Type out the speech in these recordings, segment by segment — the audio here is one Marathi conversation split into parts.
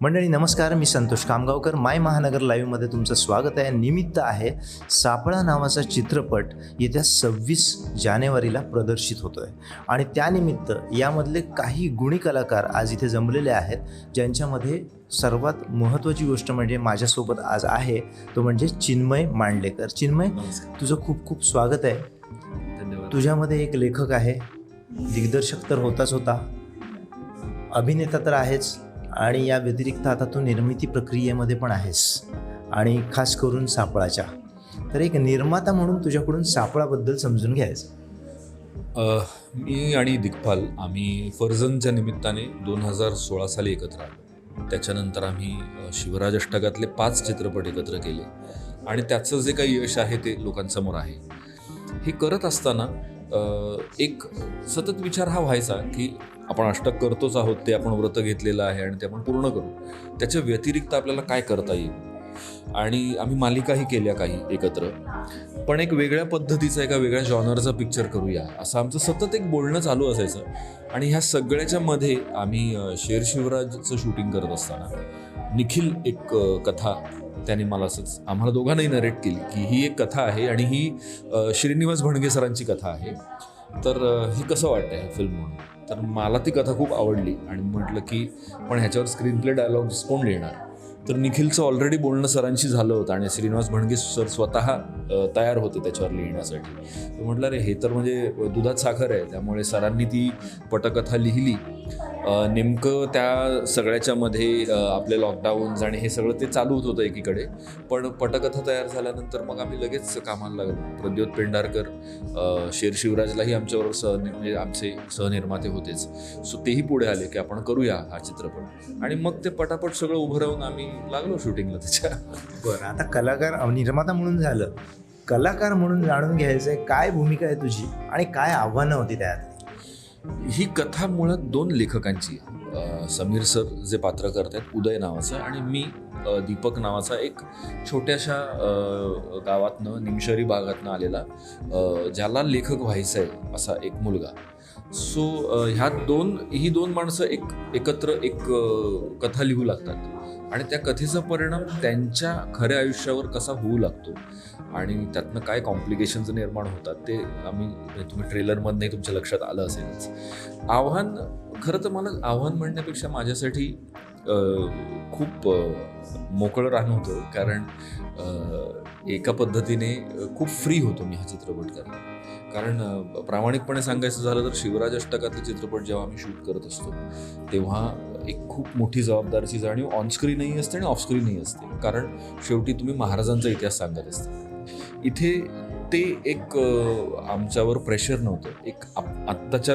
मंडळी नमस्कार. मी संतोष कामगावकर. माय महानगर लाईव्हमध्ये तुमचं स्वागत आहे. निमित्त आहे सापळा नावाचा चित्रपट येत्या सव्वीस जानेवारीला प्रदर्शित होतो आहे आणि त्यानिमित्त यामधले काही गुणी कलाकार आज इथे जमलेले आहेत ज्यांच्यामध्ये सर्वात महत्त्वाची गोष्ट म्हणजे माझ्यासोबत आज आहे तो म्हणजे चिन्मय मांडलेकर. चिन्मय तुझं खूप खूप स्वागत आहे. धन्यवाद. तुझ्यामध्ये एक लेखक आहे. दिग्दर्शक तर होताच होता. अभिनेता तर आहेच. आणि या व्यतिरिक्त आता तू निर्मिती प्रक्रियेमध्ये पण आहेस. आणि खास करून सापळाच्या. तर एक निर्माता म्हणून तुझ्याकडून सापळाबद्दल समजून घ्यायचं. मी आणि दिग्पाल आम्ही फर्जनच्या निमित्ताने दोन हजार सोळा साली एकत्र आलो. त्याच्यानंतर आम्ही शिवराज अष्टकातले पाच चित्रपट एकत्र केले. आणि त्याचं जे काही यश आहे ते लोकांसमोर आहे. हे करत असताना एक सतत विचार हा व्हायचा की आपण अष्टक करतोच आहोत ते आपण व्रत घेतलेलं आहे आणि ते आपण पूर्ण करू. त्याच्या व्यतिरिक्त आपल्याला काय करता येईल? आणि आम्ही मालिकाही केल्या काही एकत्र. पण एक वेगळ्या पद्धतीचा एका वेगळ्या जॉनरचा पिक्चर करूया. असं आमचं सतत एक बोलणं चालू असायचं. आणि ह्या सगळ्याच्या मध्ये आम्ही शेर शिवराजचं शूटिंग करत असताना निखिल एक कथा त्याने मला असंच आम्हाला दोघांनाही नरेट केली की ही एक कथा आहे आणि ही श्रीनिवास भणगे सरांची कथा आहे. तर हे कसं वाटतं ह्या फिल्म म्हणून तर मला ती कथा खूप आवडली आणि म्हटलं की पण ह्याच्यावर स्क्रीन प्ले डायलॉग्स कोण लिहिणार तर निखिलचं ऑलरेडी बोलणं सरांशी झालं होतं आणि श्रीनिवास भणगे सर स्वतः तयार होते त्याच्यावर लिहिण्यासाठी. तर म्हटलं रे हे तर म्हणजे दुधात साखर आहे त्यामुळे सरांनी ती पटकथा लिहिली नेमकं त्या सगळ्याच्यामध्ये आपले लॉकडाऊन्स आणि हे सगळं ते चालू होत होतं एकीकडे. पण पटकथा तयार झाल्यानंतर मग आम्ही लगेच कामाला लागलो. प्रद्योत पेंढारकर शेर शिवराजलाही आमच्याबरोबर सह म्हणजे आमचे सहनिर्माते होतेच. सो तेही पुढे आले की आपण करूया हा चित्रपट. आणि मग ते पटापट सगळं उभं राहून आम्ही लागलो शूटिंगला त्याच्या. बरं आता कलाकार निर्माता म्हणून झालं. कलाकार म्हणून जाणून घ्यायचं आहे काय भूमिका आहे तुझी आणि काय आव्हानं होती त्यात ही कथा मुळात दोन लेखकांची समीर सर जे पात्र करतात उदय नावाचं आणि मी दीपक नावाचा एक छोट्याशा गावातनं निमशहरी भागातनं आलेला ज्याला लेखक व्हायचं आहे असा एक मुलगा. सो ह्या दोन ही दोन माणसं एक एकत्र एक कथा लिहू लागतात. आणि त्या कथेचा परिणाम त्यांच्या खऱ्या आयुष्यावर कसा होऊ लागतो? आणि त्यातनं काय कॉम्प्लिकेशन्स निर्माण होतात ते आम्ही म्हणजे तुम्ही ट्रेलरमधनंही तुमच्या लक्षात आलं असेलच. आव्हान खरं तर मला आव्हान म्हणण्यापेक्षा माझ्यासाठी खूप मोकळं राहणं होतं. कारण एका पद्धतीने खूप फ्री होतो मी हा चित्रपट करायला. कारण प्रामाणिकपणे सांगायचं झालं तर शिवराज अष्टकातले चित्रपट जेव्हा आम्ही शूट करत असतो तेव्हा एक खूप मोठी जबाबदारीची जाणीव ऑनस्क्रीनही असते आणि ऑफस्क्रीनही असते. कारण शेवटी तुम्ही महाराजांचा इतिहास सांगत असता. इथे ते एक आमच्यावर प्रेशर नव्हतं. एक आप- आत्ताच्या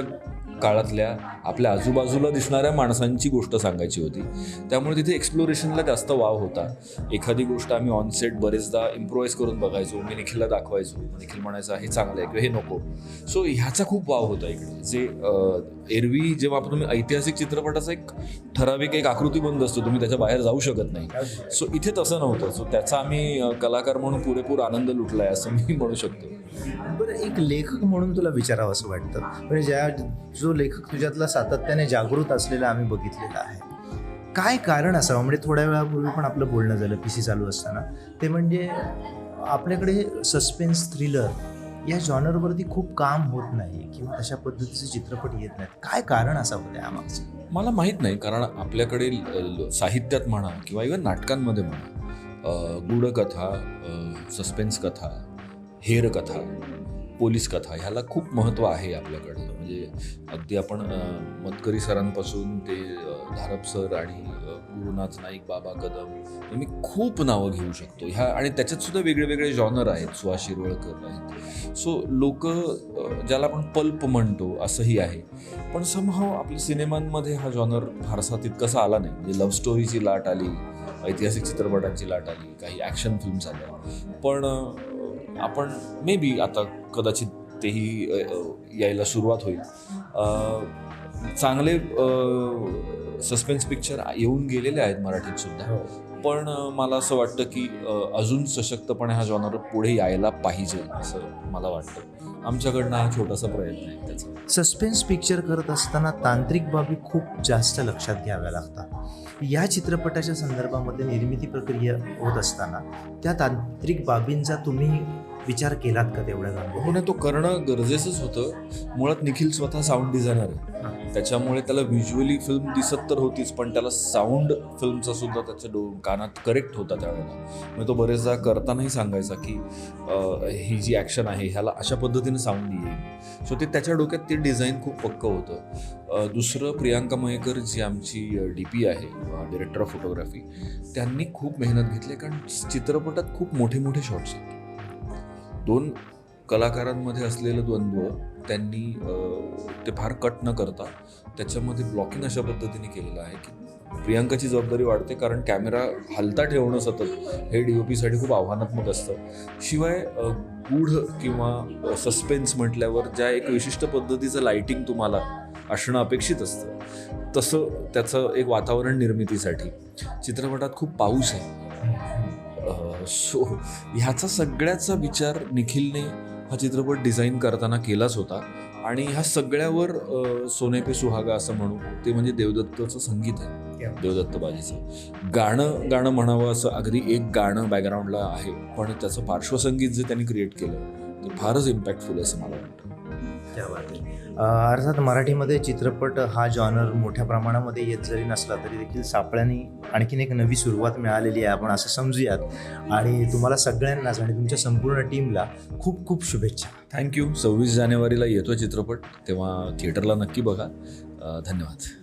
काळातल्या आपल्या आजूबाजूला दिसणाऱ्या माणसांची गोष्ट सांगायची होती. त्यामुळे तिथे एक्सप्लोरेशनला जास्त वाव होता. एखादी गोष्ट आम्ही ऑनसेट बरेचदा इम्प्रोवाइज करून बघायचो मी निखिलला दाखवायचो निखिल म्हणायचं हे चांगलं आहे किंवा हे नको. सो ह्याचा खूप वाव होता इकडे. जे एरवी जेव्हा आपण तुम्ही ऐतिहासिक चित्रपटाचा एक ठराविक एक आकृतीबंद असतो तुम्ही त्याच्या बाहेर जाऊ शकत नाही. सो इथे तसं नव्हतं. सो त्याचा आम्ही कलाकार म्हणून पुरेपूर आनंद लुटलाय असं मी म्हणू शकतो. बरं एक लेखक म्हणून तुला विचारावं असं वाटतं? म्हणजे ज्या जो लेखक तुझ्यातला सातत्याने जागृत असलेला आम्ही बघितलेला आहे. काय कारण असावं? म्हणजे थोड्या वेळापूर्वी पण आपलं बोलणं झालं पी सी चालू असताना. ते म्हणजे आपल्याकडे सस्पेन्स थ्रिलर या जॉनरवरती खूप काम होत नाही किंवा अशा पद्धतीचे चित्रपट येत नाहीत. काय कारण असावं त्यामागचं? मला माहीत नाही कारण आपल्याकडे साहित्यात म्हणा किंवा इव्हन नाटकांमध्ये म्हणा गूढकथा सस्पेन्स कथा हेर कथा पोलीस कथा ह्याला खूप महत्त्व आहे आपल्याकडं म्हणजे अगदी आपण मतकरी सरांपासून ते धारप सर आणि गुरुनाथ नाईक बाबा कदम मी खूप नावं घेऊ शकतो. ह्या आणि त्याच्यात सुद्धा वेगळे वेगळे जॉनर आहेत सुहास शिरवळकर आहेत. सो लोक ज्याला आपण पल्प म्हणतो असंही आहे. पण समहाव आपल्या सिनेमांमध्ये हा जॉनर फारसा तितकासा आला नाही. म्हणजे लव्ह स्टोरीची लाट आली ऐतिहासिक चित्रपटांची लाट आली काही ॲक्शन फिल्म्स आल्या. पण आपण मे बी आता कदाचित तेही यायला सुरुवात होईल. चांगले सस्पेन्स पिक्चर येऊन गेलेले आहेत मराठीत सुद्धा. पण अं, मला असं वाटतं की अजून सशक्तपणे हा जॉनर पुढे यायला पाहिजे असं मला वाटतं. आमच्याकडनं हा छोटासा प्रयत्न आहे त्याचा. सस्पेन्स पिक्चर करत असताना तांत्रिक बाबी खूप जास्त लक्षात घ्याव्या लागतात. या चित्रपटाच्या संदर्भामध्ये निर्मिती प्रक्रिया होत असताना त्या तांत्रिक बाबींचा तुम्ही विचार केलात का तेवढ्या? हो ना तो करणं गरजेचंच होतं. मुळात निखिल स्वतः साऊंड डिझायनर आहे. त्याच्यामुळे त्याला व्हिज्युअली फिल्म दिसत तर होतीच पण त्याला साऊंड फिल्मचा सुद्धा त्याच्या डो कानात करेक्ट होता त्यावेळेला. मग तो बरेचदा करतानाही सांगायचा की ही जी ॲक्शन आहे ह्याला अशा पद्धतीने साऊंड येईल. सो ते त्याच्या डोक्यात ते डिझाईन खूप पक्कं होतं. दुसरं प्रियांका मयेकर जी आमची डी पी आहे डिरेक्टर ऑफ फोटोग्राफी त्यांनी खूप मेहनत घेतली कारण चित्रपटात खूप मोठे मोठे शॉट्स आहेत. दोन कलाकारांमध्ये असलेलं द्वंद्व त्यांनी ते फार कट न करता त्याच्यामध्ये ब्लॉकिंग अशा पद्धतीने केलेलं आहे की प्रियांकाची जबाबदारी वाढते कारण कॅमेरा हलता ठेवणं सतत हे डी ओ पीसाठी खूप आव्हानात्मक असतं. शिवाय गूढ किंवा सस्पेन्स म्हटल्यावर ज्या एक विशिष्ट पद्धतीचं लायटिंग तुम्हाला असणं अपेक्षित असतं तसं त्याचं एक वातावरण निर्मितीसाठी. चित्रपटात खूप पाऊस आहे. सो ह्याचा सगळ्याचा विचार निखिलने हा चित्रपट डिझाईन करताना केलाच होता. आणि ह्या सगळ्यावर सोने पे सुहागा असं म्हणू ते म्हणजे देवदत्तचं संगीत आहे. देवदत्त बाजीचं. गाणं गाणं म्हणावं असं अगदी एक गाणं बॅकग्राऊंडला आहे पण त्याचं पार्श्वसंगीत जे त्यांनी क्रिएट केलं ते फारच इम्पॅक्टफुल आहे असं मला वाटतं. क्या अर्थात मराठीमध्ये चित्रपट हा जॉनर मोठ्या प्रमाणामध्ये येत जरी नसला तरी देखील सापळ्यांनी आणखीन एक नवी सुरुवात मिळालेली आहे आपण असं समजूयात. आणि तुम्हाला सगळ्यांनाच आणि तुमच्या संपूर्ण टीमला खूप खूप शुभेच्छा. थँक्यू सव्वीस जानेवारीला येतो चित्रपट तेव्हा थिएटरला नक्की बघा. धन्यवाद.